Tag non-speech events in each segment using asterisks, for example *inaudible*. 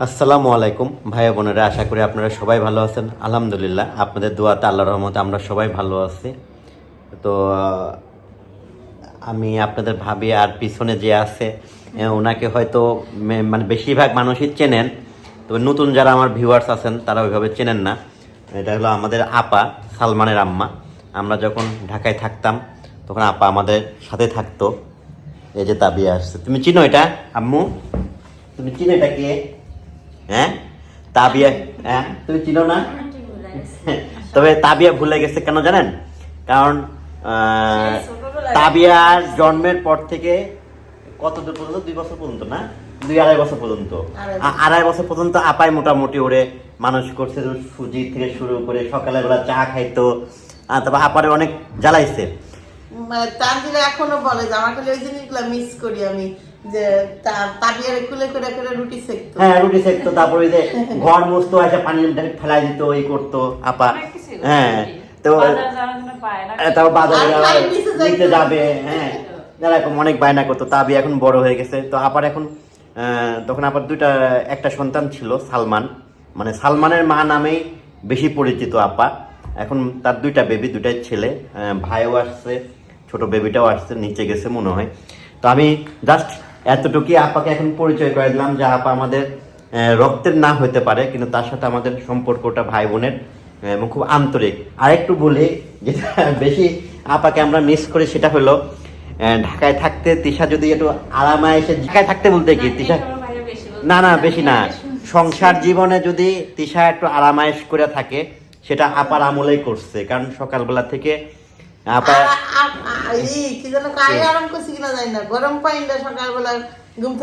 আসসালামু আলাইকুম, ভাই বোনেরা, আশা করি আপনারা সবাই ভালো আছেন। আলহামদুলিল্লাহ, আপনাদের দোয়াতে আল্লাহ রহমতে আমরা সবাই ভালো আছি। তো, আমি আপনাদের ভাবি আর পিছনে যে আছে ওনাকে হয়তো মানে বেশিরভাগ মানুষই চেনেন। তবে নতুন যারা আমার ভিউয়ার্স আছেন, তারা ওইভাবে চেনেন না। এটা হলো আমাদের আপা, সালমানের আম্মা। আমরা যখন ঢাকায় থাকতাম, তখন আপা আমাদের সাথে থাকতো। এই যে তাবিয়া আসছে। তুমি চিনো এটা, আম্মু? তুমি চিনো এটা কে? হ্যাঁ? তাবিয়া হ্যাঁ? তুমি চিনো না? *laughs* তবে তাবিয়া ভুলে গেছে কেন জানেন? কারণ আহ, তাবিয়ার জন্মের পর থেকে কত দূর পর্যন্ত? দুই বছর পর্যন্ত না? দুই আড়াই বছর পর্যন্ত। আড়াই বছর পর্যন্ত আপাই মোটামুটি ওরে মানুষ করছে সুজি থেকে শুরু করে সকালবেলা চা খাইতো তারপর আপারে অনেক জ্বালাইছে। তানজিরা এখনও বলে যে আমার খালি ওই জিনিসগুলো মিস করি আমি। যে তাবিয়ারে কুলে করে করে রুটি সেকতো। হ্যাঁ রুটি সেকতো তারপর ওই যে *laughs* ঘর মুছতো এসে পানি ফেলাই দিত এই করতো আপা। হ্যাঁ তো তারপর বাজারে। নিতে যাবে হ্যাঁ এরকম অনেক বায়না করতো তাবি এখন বড় হয়ে গেছে। তো আপার এখন তখন আবার দুইটা একটা সন্তান ছিল সালমান। মানে সালমানের মা নামেই বেশি পরিচিত আপা। এখন তার দুইটা বেবি দুইটাই ছেলে ভাইও আসছে ছোট বেবিটাও আসছে নিচে গেছে মনে হয়। তো আমি জাস্ট এতটুকুই আপাকে এখন পরিচয় করে দিলাম যে আপা আমাদের রক্তের না হতে পারে কিন্তু তার সাথে আমাদের সম্পর্কটা ভাই বোনের এবং খুব আন্তরিক। আরেকটু বলি যেটা বেশি আপাকে আমরা মিস করি সেটা হলো ঢাকায় থাকতে তিশা যদি একটু আরামায় এসে ঢাকায় থাকতে বলতে কি তিশা? না না বেশি না। সংসার জীবনে যদি তিশা একটু আরামায়েশ করে থাকে সেটা আপার আমলেই করছে। কারণ সকালবেলা থেকে আপা কি যেন কাই আরাম করছি কিনা জানি না। গরম পানিটা সকালবেলা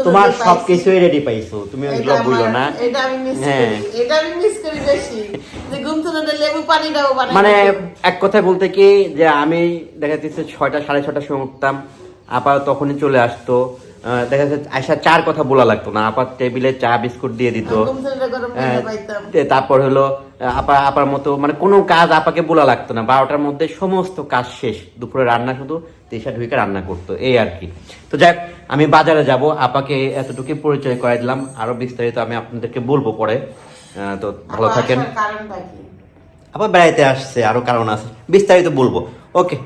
তোমার উঠে সব পাইছি। কিছুই রেডি পাইছো তুমি ওইগুলো না? এটা আমি মিস হ্যাঁ। করি এটা আমি মিস করি বেশি। যে ঘুম লেবু পানিটাও বানাই মানে এক কথায় বলতে কি যে আমি দেখা যাচ্ছে ছয়টা সাড়ে ছটার সময় উঠতাম আপা তখনই চলে আসতো। দেখা যাচ্ছে আয়সা চার কথা বলা লাগতো না আপার টেবিলে চা বিস্কুট দিয়ে দিত। হ্যাঁ, তারপর হলো আপা আপার মতো মানে কোনো কাজ আপাকে বলা লাগতো না। বারোটার মধ্যে সমস্ত কাজ শেষ। দুপুরে রান্না শুধু তেসা ঢুকে রান্না করতো এই আর কি। তো যাক আমি বাজারে যাব আপাকে এতটুকু পরিচয় করে দিলাম। আরও বিস্তারিত আমি আপনাদেরকে বলব পরে। আহ, তো ভালো থাকেন। আবার বেড়াইতে আসছে আরও কারণ আছে। বিস্তারিত বলব। ওকে।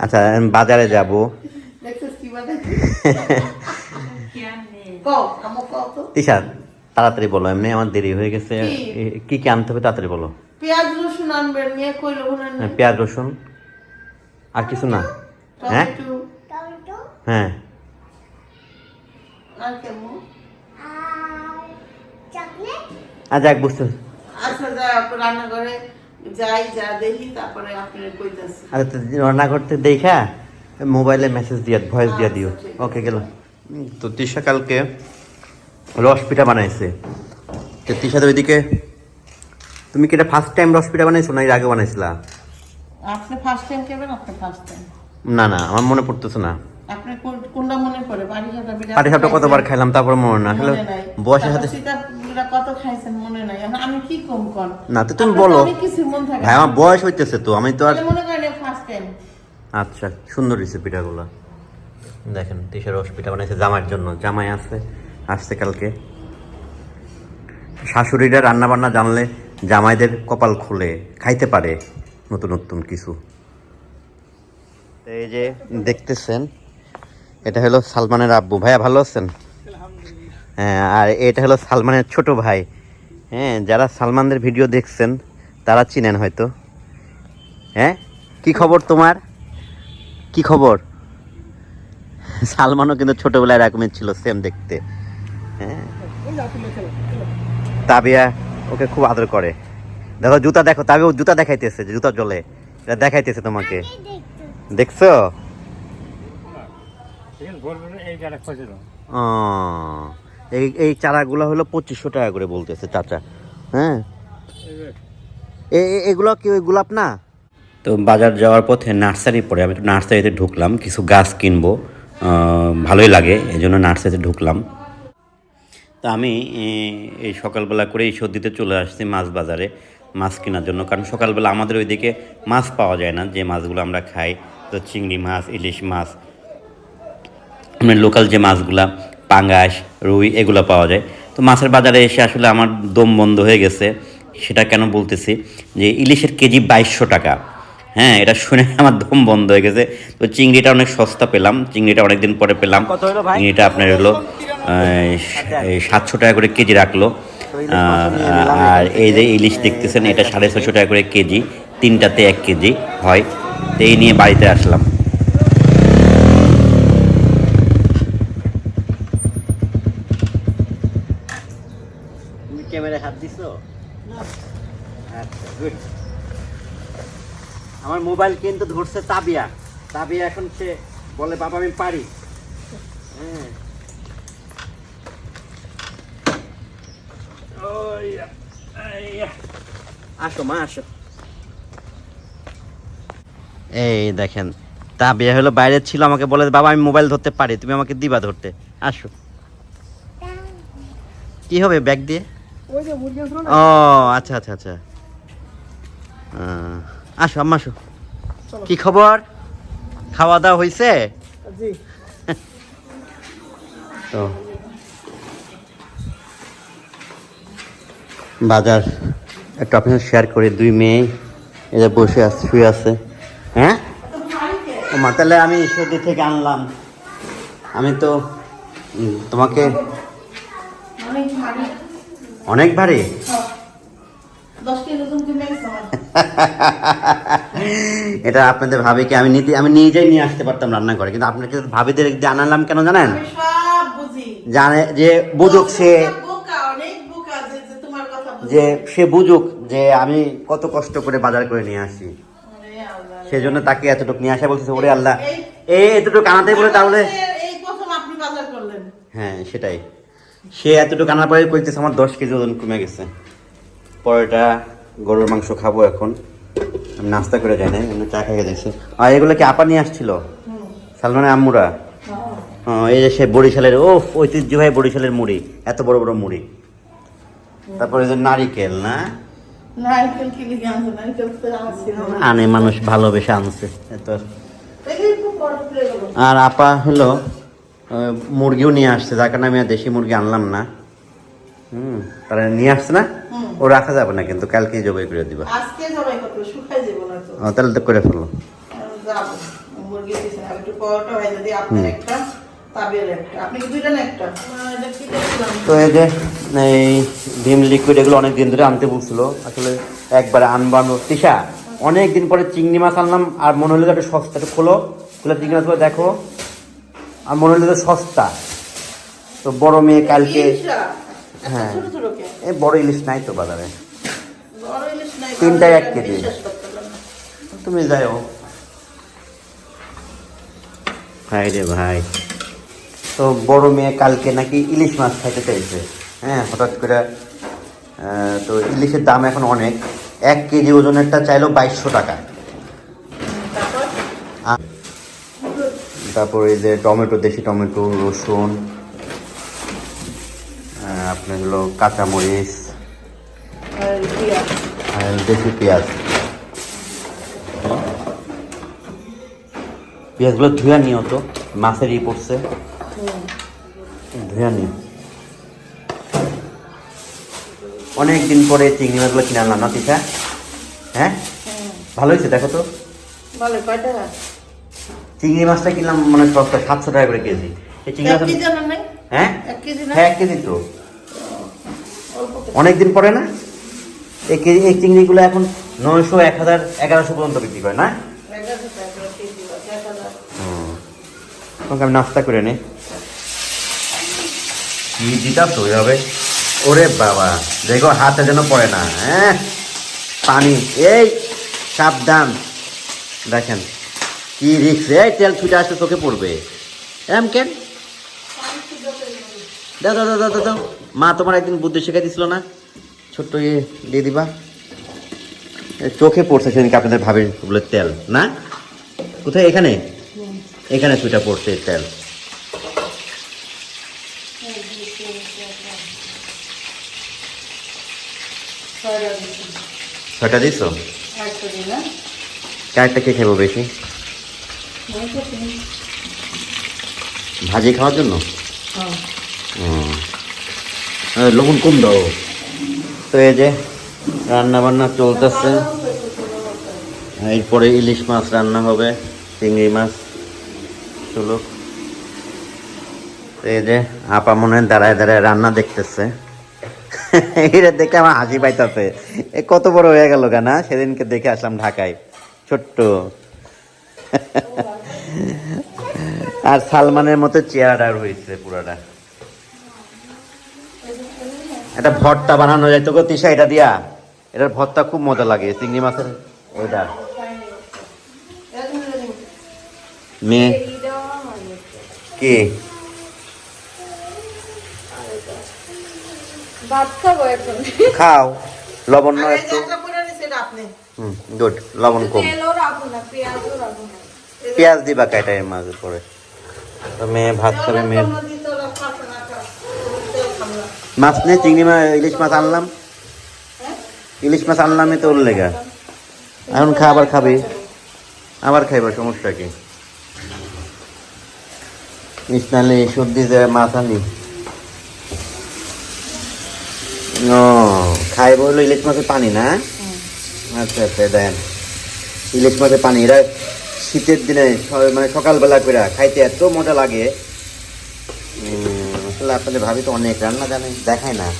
আচ্ছা আমি বাজারে যাব। তাড়াতাড়ি বলো এমনি আমার দেরি হয়ে গেছে। কি? কি আনতে হবে তাড়াতাড়ি বলো। পেঁয়াজ রসুন আনবেন কইলো হ্যাঁ, পেঁয়াজ রসুন আর কিছু না। হ্যাঁ? হ্যাঁ। আর যাক বুঝতে আচ্ছা যা আপনি রান্না যাই যা দেখি তারপরে আপনি কইতাছি। আরে তো রান্না করতে দেখা? মোবাইলে মেসেজ দিয়া ভয়েস দিয়া দিও। ওকে গেল। তো তিশা কালকে রস পিঠা বানাইছে। তো তিশাদের ওইদিকে তুমি কি এটা ফার্স্ট টাইম রস পিঠা বানাইছো না এর আগে বানাইছিলা? আপনি ফার্স্ট টাইম কেবেন আপনি ফার্স্ট টাইম না না আমার মনে পড়তেছে না। আপনি কোন- কোনটা মনে পড়ে? বাড়ি সাথে বিরাট সাপটা কতবার খাইলাম তারপর মনে না। আসলে বয়সের সাথে কত খাইছেন মনে নাই। আমি কি কম কর না, তো তুমি বলো। মন ভাই আমার বয়স হইতেছে তো আমি তো আর মনে করেন ফার্স্ট টাইম আচ্ছা সুন্দর হয়েছে পিঠাগুলো। দেখেন, তিসের রস পিঠা বানাইছে জামাইয়ের জন্য। জামাই আছে, আসছে কালকে। শাশুড়িরা রান্না বান্না জানলে জামাইদের কপাল খুলে, খাইতে পারে নতুন নতুন কিছু। এই যে দেখতেছেন, এটা হলো সালমানের আব্বু। ভাইয়া ভালো আছেন? হ্যাঁ আর এটা হলো সালমানের ছোট ভাই। হ্যাঁ যারা সালমানদের ভিডিও দেখছেন, তারা চিনেন হয়তো। হ্যাঁ কি খবর তোমার? কি খবর? সালমানও কিন্তু ছোটবেলায় এরকমই ছিল সেম দেখতে। হ্যাঁ? তাবিয়া ওকে খুব আদর করে। দেখো জুতা দেখো তাবিয়া ও জুতা দেখাইতেছে জুতা জলে। এটা দেখাইতেছে তোমাকে। দেখছ? ও, এই এই চারাগুলো হলো পঁচিশশো টাকা করে বলতেছে চাচা। হ্যাঁ? এগুলো কি ওই গোলাপ না? তো বাজার যাওয়ার পথে নার্সারি পড়ে আমি একটু নার্সারিতে ঢুকলাম, কিছু গাছ কিনবো ভালোই লাগে এই জন্য নার্সারিতে ঢুকলাম। তা আমি এই সকালবেলা করে এই সর্দিতে চলে আসছি মাছ বাজারে, মাছ কেনার জন্য। কারণ সকালবেলা আমাদের ওইদিকে মাছ পাওয়া যায় না, যে মাছগুলো আমরা খাই, তো চিংড়ি মাছ, ইলিশ মাছ মানে লোকাল যে মাছগুলা, পাঙ্গাস, রুই, এগুলো পাওয়া যায়। তো মাছের বাজারে এসে আসলে আমার দম বন্ধ হয়ে গেছে, সেটা কেন বলতেছি, যে ইলিশের কেজি বাইশশো টাকা। হ্যাঁ এটা শুনে আমার দম বন্ধ হয়ে গেছে। তো চিংড়িটা অনেক সস্তা পেলাম চিংড়িটা অনেকদিন পরে পেলাম। কত হলো ভাই? চিংড়িটা আপনার হলো সাতশো টাকা করে কেজি রাখল। আহ, আর এই যে ইলিশ দেখতেছেন এটা সাড়ে ছশো টাকা করে কেজি তিনটাতে এক কেজি হয়। তো এই নিয়ে বাড়িতে আসলাম। ক্যামেরায় হাত দিছো? আচ্ছা গুড আমার মোবাইল কিন্তু ধরছে তাবিয়া। তাবিয়া এখন সে বলে বাবা আমি পারি। হ্যাঁ। আসো মা আসো। এই দেখেন তা বিয়ে হলো বাইরে ছিল আমাকে বলে বাবা আমি মোবাইল ধরতে পারি তুমি আমাকে দিবা ধরতে। আসো। কি হবে ব্যাগ দিয়ে? ও আচ্ছা আচ্ছা আচ্ছা। আসো আম্মা আসো। কি খবর? খাওয়া দাওয়া হয়েছে তো। বাজার একটু আপনার শেয়ার করে দুই মেয়ে এদের বসে আছে শুয়ে আছে। হ্যাঁ? মা তাহলে আমি সর্দি থেকে আনলাম। আমি তো তোমাকে অনেক ভারী। *laughs* এটা আপনাদের ভাবিকে আমি নিতে আমি নিজেই নিয়ে আসতে পারতাম রান্না করে কিন্তু আপনাকে ভাবিদের জানালাম কেন জানেন? জানে যে বুঝুক সে যে সে বুঝুক যে আমি কত কষ্ট করে বাজার করে নিয়ে আসি। সেজন্য তাকে এতটুকু নিয়ে আসা বলতেছে ওরে আল্লাহ। এই- এতটুকু আনাতে বলে তাহলে হ্যাঁ সেটাই। সে এতটুকু আনার পরে কইতেছে আমার দশ কেজি ওজন কমে গেছে। পরেটা গরুর মাংস খাব এখন। আমি নাস্তা করে যাই না এমনি চা খাইয়ে দেখছি আর এগুলো কি আপা নিয়ে আসছিল? সালমানের আম্মুরা? হ্যাঁ, এই যে সে বরিশালের ও ঐতিহ্যবাহী বরিশালের মুড়ি এত বড় বড় মুড়ি। তারপরে যে নারিকেল না? আনে মানুষ ভালোবেসে আনছে এত আর আপা হলো মুরগিও নিয়ে আসছে যার কারণে আমি আর দেশি মুরগি আনলাম না। হুম তারা নিয়ে আসছে না। ও রাখা যাবে না কিন্তু কালকেই জবাই করে দিবা। আজকে জবাই করব শুকাই যাব না তো। ও, তাহলে তো করে ফেলো। আমি মুরগি দিয়েছেন আমি একটু পরোটা হয় যদি আপনার একটা তাবের একটা। আপনি কি দুইটা না একটা? আমার এটা কি দেখছিলাম তো এই যে এই ভিম লিকুইড এগুলো অনেক দিন ধরে আনতে বলছিল। আসলে একবারে আনব আনব। তিশা অনেক দিন পরে চিংড়ি মাছ আনলাম আর মনে হলো একটা সস্তা একটু খোলো। খুলে চিংড়ি মাছগুলো দেখো আর মনে হলো যে সস্তা। তো বড় মেয়ে কালকে হ্যাঁ। ছোট কে? এ বড় ইলিশ নাই তো বাজারে। বড় ইলিশ নাই, তিনটায় এক কেজি। তুমি যাও ভাই রে ভাই। তো বড় মেয়ে কালকে নাকি ইলিশ মাছ খাইতে চাইছে। হ্যাঁ হঠাৎ করে তো ইলিশের দাম এখন অনেক। এক কেজি ওজনেরটা চাইলো বাইশশো টাকা। তারপর? তারপরে এই যে টমেটো দেশি টমেটো রসুন। আপনার হলো কাঁচামরিচ দেশি পেঁয়াজ। পেঁয়াজগুলো ধুয়ে নিও তো মাছের ই পড়ছে। ধুয়ে নিও। অনেক দিন পরে চিংড়ি মাছগুলো কিনে আনলাম না তিশা? হ্যাঁ? হুম। ভালো হয়েছে দেখো তো। চিংড়ি মাছটা কিনলাম মানে সস্তা সাতশো টাকা করে কেজি। এই চিংড়ি মাছ? হ্যাঁ? এক কেজি হ্যাঁ এক কেজি তো। অনেক দিন পরে না? এই এই চিংড়িগুলো এখন নয়শো, এক হাজার, এগারোশো পর্যন্ত বিক্রি করে না? আমি নাস্তা করে নে। কি দিতাম হবে? ওরে বাবা, দেখো হাতে যেন পড়ে না হ্যাঁ? পানি, এই, সাবধান। দেখেন, কি রিক্স এই তেল ছুটে আসলে তোকে পড়বে। এম কেন? দাও দাও দাও দাও মা তোমার একদিন বুদ্ধি শেখাই দিছিল না? ছোট্ট ইয়ে দিয়ে দিবা। চোখে পড়ছে সেদিনকে আপনাদের ভাবির ওগুলো তেল না? কোথায়? এখানে? এখানে সুইটা পড়ছে তেল। দিন, না? চারটা কে খাব বেশি? ভাজি খাওয়ার জন্য? হ্যাঁ। লবণ কম দাও। তো এই যে রান্না বান্না চলতেছে। এরপরে ইলিশ মাছ রান্না হবে, চিংড়ি মাছ, চলো। তো এই যে, আপা মনে দাঁড়ায় দাঁড়ায় রান্না দেখতেছে। এটা দেখে আমার হাসি পাইতাছে। এ, কত বড় হয়ে গেল গানা সেদিনকে দেখে আসলাম ঢাকায়। ছোট্ট। আর সালমানের মতো চেহারাটা হয়েছে পুরাটা। একটা ভর্তা বানানো যায়। তোকে তিসা এটা দিয়া। এটার ভর্তা খুব মজা লাগে চিংড়ি মাছের ওইটা মেয়ে? কি? খাও। লবণ একটু। এটা গুড। লবণ কম। পেঁয়াজ দিবা কাটা এর মাঝে পরে? মেয়ে ভাত খাবে মেয়ে তেল দিতে ওরা খাবে না, খাবে। তেল খাবে না। মাছ নেই চিংড়ি মাছ ইলিশ মাছ আনলাম। ইলিশ মাছ আনলামই তো ওর লেগা। এখন খা আবার খাবি। আবার খাইবা সমস্যা কি? ইসনালি সর্দি যে মাছ আনি ও খাই বলল ইলিশ মাছের পানি না? আচ্ছা আচ্ছা দেন। ইলিশ মাছের পানি এরা শীতের দিনে মানে সকালবেলা করে খাইতে এত মজা লাগে। আসলে আপনাদের ভাবি তো অনেক রান্না জানে দেখায় না।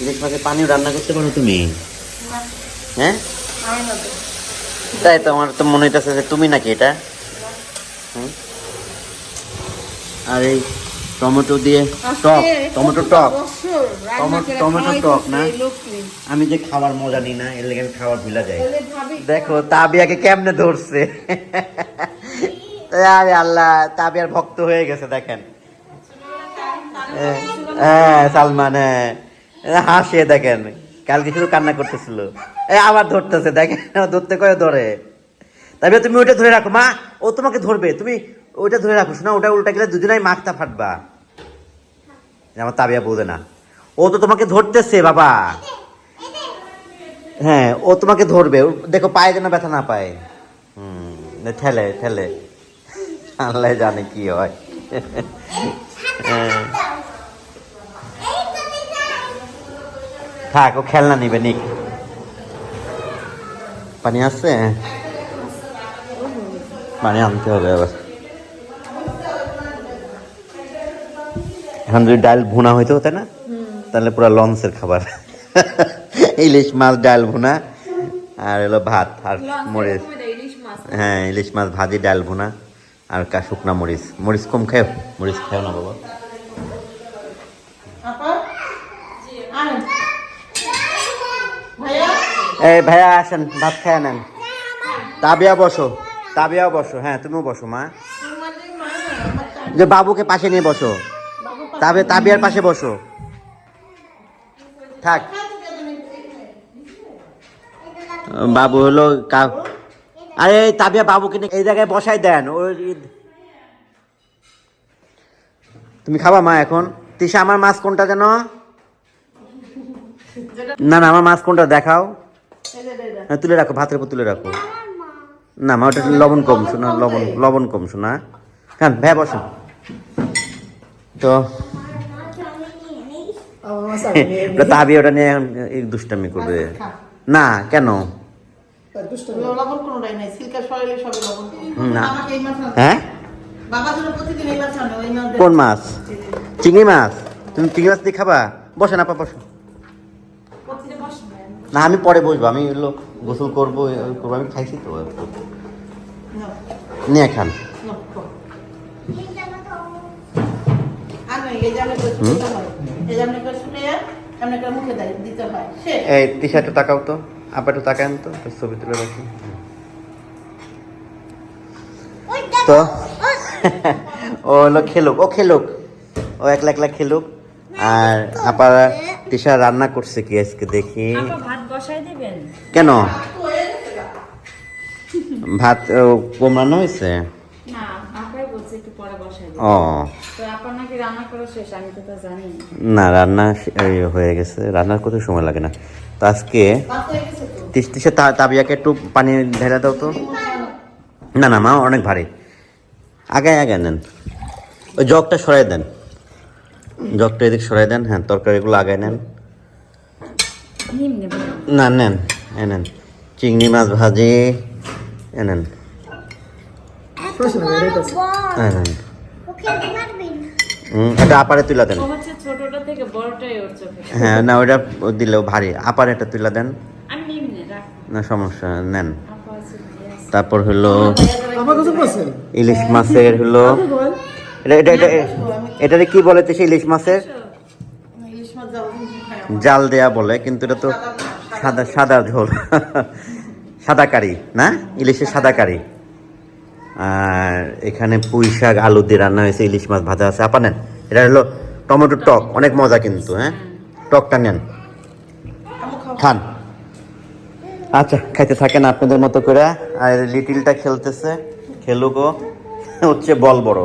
ইলিশ মাছের পানিও রান্না করতে পারো তুমি? হ্যাঁ। তাই তো আমার তো মনে হইতেছে যে তুমি নাকি এটা? আর এই টমেটো দিয়ে টক টমেটো টক। টমেটো- টক না? আমি যে খাবার মজা নিই না এর লেগে আমি খাবার ভুলা ভাবি দেখো তাবিয়াকে কেমনে ধরছে? *laughs* আরে আল্লাহ তাবিয়ার ভক্ত হয়ে গেছে দেখেন। হ্যাঁ সালমান হ্যাঁ হাসে দেখেন। কালকে শুধু কান্না করতেছিল। এ, আবার ধরতেছে, দেখেন ধরতে করে ধরে। তবে তুমি ওইটা ধরে রাখো, মা, ও তোমাকে ধরবে। তুমি ওইটা ধরে রাখো না ওটা উল্টা গেলে দুজনাই মাখতা ফাটবা। আমার তাবিয়া বোঝে না। ও তো তোমাকে ধরতেছে, বাবা। হ্যাঁ ও তোমাকে ধরবে। দেখো, পায়ে যেন ব্যথা না পায়। হুম, ঠেলে ঠেলে। আল্লাহ জানে কি হয়। হ্যাঁ। থাক ও খেলনা নিবে নিক। পানি আসছে পানি আনতে হবে আবার। এখন যদি ডাল ভুনা হইতে হতে না? তাহলে পুরো লঞ্চের খাবার। ইলিশ মাছ ডাল ভুনা আর হলো ভাত আর মরিচ। হ্যাঁ ইলিশ মাছ ভাজি ডাল ভুনা আর কা শুকনা মরিচ। মরিচ কম খাও মরিচ খাও না বাবা আপা? আনেন। ভাইয়া এই ভাইয়া আসেন, ভাত খায় নেন। তাবিয়া বসো তাবিয়া বসো হ্যাঁ তুমিও বসো, মা। যে বাবুকে পাশে নিয়ে বসো। তাবে, তাবিয়ার পাশে বসো। থাক। বাবু হলো আরে তাবিয়া বাবুকে এই জায়গায় বসাই দেন ওই তুমি খাবা, মা, এখন? তিশা, আমার মাছ কোনটা যেন? না না, আমার মাছ কোনটা দেখাও। হ্যাঁ তুলে রাখো, ভাতের উপর তুলে রাখো। না, মা, ওটা লবণ কম শোনা লবণ লবণ কম শোনা হ্যাঁ। ভাই, বসো। তো তাবি ওটা নিয়ে এখন দুষ্টামি করবে। না, কেন? হ্যাঁ। কোন মাছ? চিংড়ি মাছ। তুমি চিংড়ি মাছ দিয়ে খাবা? বসে না পা বসো না আমি পরে বসবো আমি হলো গোসল করব করব আমি খাইছি তো। নিয়ে খান। এই টি শার্টটা তাকাও তো একটু তাকান তো একটু ছবি তুলে রাখি তো? ও হলো খেলুক ও খেলুক। ও একলা একলা খেলুক আর আপার তিশা রান্না করছে কি আজকে? দেখি। ভাত বসাই দিবেন? কেন? ভাত ও, কম হয়েছে? না ও। রান্না না। রান্না হয়ে গেছে। রান্নার কত সময় লাগে না। তো আজকে ভাত হয়ে গেছে তো। তিস তিসে তা- তাবিয়াকে একটু পানি ঢেলে দাও তো। না না মা অনেক ভারী। আগে আগে নেন। ওই জগটা সরাই দেন। জগটা এদিক সরাই দেন হ্যাঁ তরকারিগুলো আগায় নেন। না নেন এ নেন। চিংড়ি মাছ ভাজি এ নেন। এ নেন। হুম, এটা আপারে তুলা দেন। হ্যাঁ না ওইটা দিলেও ভারী। আপারে এটা তুলা দেন। নে সমস্যা নেন. তারপর হলো আমার কাছে আছে ইলিশ মাছের হলো এটা এটা এটা কি বলে তো সেই ইলিশ মাছের? জাল দেয়া বলে, কিন্তু এটা তো সাদা সাদা ঝোল। সাদা কারি, না? ইলিশের সাদা কারি। আর এখানে পুঁই শাক, আলু দিয়ে রান্না হয়েছে, ইলিশ মাছ ভাজা আছে। আপা নেন, এটা হলো টমেটোর টক, অনেক মজা কিন্তু হ্যাঁ? টকটা নেন। খান। আচ্ছা খাইতে থাকেন আপনাদের মতো করে। আর লিটিলটা খেলতেছে, খেলুকো *laughs* হচ্ছে বল বড়।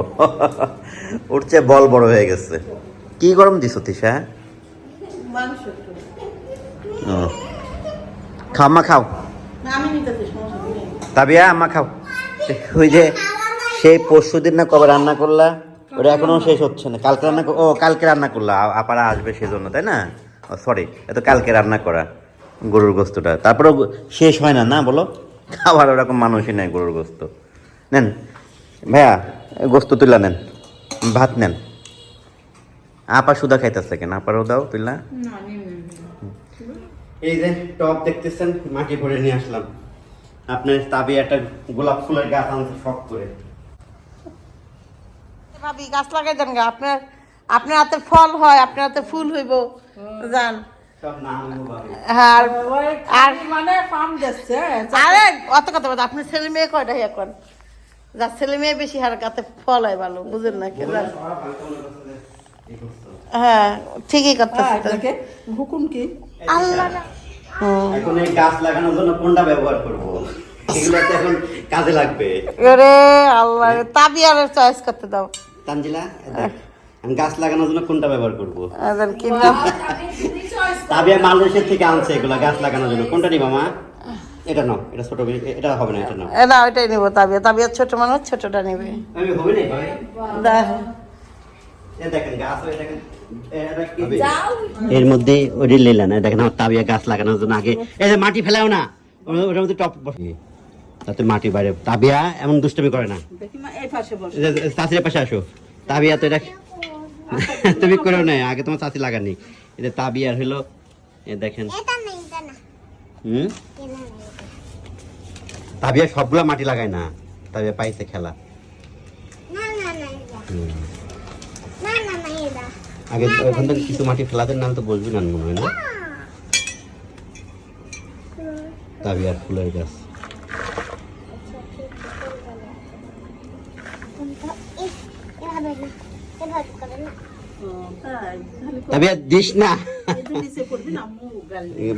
*laughs* উঠছে বল বড় হয়ে গেছে। কি গরম দিস তিশা? খাও আম্মা খাও। তাবিয়া আম্মা খাও। ওই যে সেই পরশু দিন না কবে রান্না করলা ওটা এখনও শেষ হচ্ছে না। কালকে রান্না ও কালকে রান্না করলা আপারা আসবে সেজন্য তাই না? ও সরি এত কালকে রান্না করা গরুর গোস্তটা। তারপরে শেষ হয় না না বলো? খাবার ওরকম মানুষই নেই গরুর গোস্ত। নেন ভাইয়া গোস্ত তুলা নেন ভাত নেন। আপা সুদা খাইতেছে কেন? আপারও দাও তুলা এই যে টপ দেখতেছেন মাটি ভরে নিয়ে আসলাম। আপনার তাবি একটা গোলাপ ফুলের গাছ আনতে শখ করে। ভাবি গাছ লাগাই দেন গা আপনার আপনার হাতে ফল হয় আপনার হাতে ফুল হইব। জান ভাবে। আর আর মানে ফার্ম দিচ্ছে আরে অত কথা বলতে আপনি ছেলে মেয়ে কয়টা এখন? যা ছেলে মেয়ে বেশি হার কাতে ফল হয় ভালো বুঝেন না কি হ্যাঁ ঠিকই করতেছে। তো। হুকুম কি? হুম। এখন এই গাছ লাগানোর জন্য কোনটা ব্যবহার করব? এগুলো এখন কাজে লাগবে। ওরে আল্লাহ তাবিয়ারের চয়েস করতে দাও। তানজিলা আমি গাছ লাগানোর জন্য কোনটা ব্যবহার করব? তাবিয়া মালয়েশিয়া থেকে আনছে এগুলা গাছ লাগানোর জন্য। কোনটা নিবা মা? এটা নাও এটা ছোট এটা হবে না এটা নাও। এ না ওইটাই নিবো তাবিয়া। তাবিয়ার ছোট মানুষ ছোটটা নেবে। আমি হবে না দেখেন গাছ দেখেন। এর মধ্যে ওই লেলা না দেখেন আমার তাবিয়া গাছ লাগানোর জন্য আগে। এই যে মাটি ফেলাও না। ওর- ওটার মধ্যে টপ বসিয়ে তাতে মাটি বাইরে। তাবিয়া এমন দুষ্টমি করে না। চাষির পাশে আসো। তাবিয়া তো এটা তুমি করো না আগে তোমার চাষি লাগানি এটা তাবিয়ার হলো এ দেখেন। হুম? তাবিয়া সবগুলা মাটি লাগায় না। তাবিয়া পাইছে খেলা। আগে ওখান থেকে কিছু মাটি ফেলাতে নাহলে তো বসবি না মনে হয় না? তাবিয়ার ফুলের গাছ। তাবিয়া দিস না। না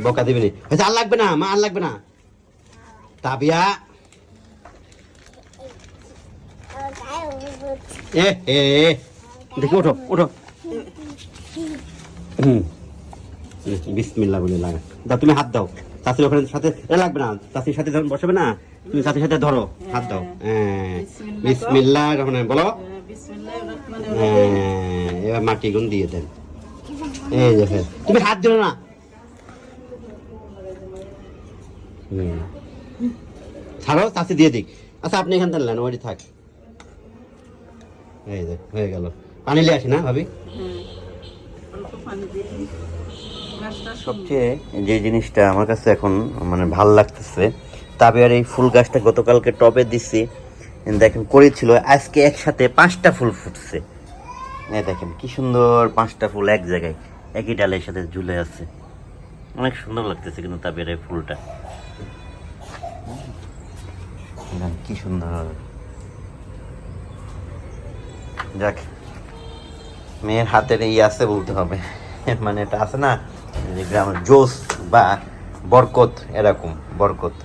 বকা দিবি নি। আর লাগবে না মা আর লাগবে না। তাবিয়া? এ এ দেখি বলে লাগা। তুমি হাত দাও। চাষির ওখানে সাথে এ লাগবে না। চাষির সাথে যখন বসাবে না, তুমি চাষির সাথে ধরো। হাত দাও। হ্যাঁ। বলো। হ্যাঁ এবার মাটি গুণ দিয়ে দেন। এই দেখে তুমি হাত দিও না। হুম। ছাড়ো চাষি দিয়ে দিক। আচ্ছা আপনি এখান থেকে নেন থাক। এই দেখ হয়ে গেল। পানি লিয়ে আসি না, ভাবি? সবচেয়ে যে জিনিসটা আমার কাছে এখন মানে ভালো লাগতেছে, তবে আর এই ফুল গাছটা গতকালকে টবে দিছি। দেখেন করেছিল আজকে একসাথে পাঁচটা ফুল ফুটছে। এই দেখেন, কি সুন্দর পাঁচটা ফুল এক জায়গায়, একই ডালের সাথে ঝুলে আছে। অনেক সুন্দর লাগতেছে কিন্তু তাবের এই ফুলটা। দেখেন, কি সুন্দর। যাক মেয়ের হাতের এই আছে বলতে হবে। মানে এটা আছে না যে গ্রামের জোস বা বরকত এরকম বরকত।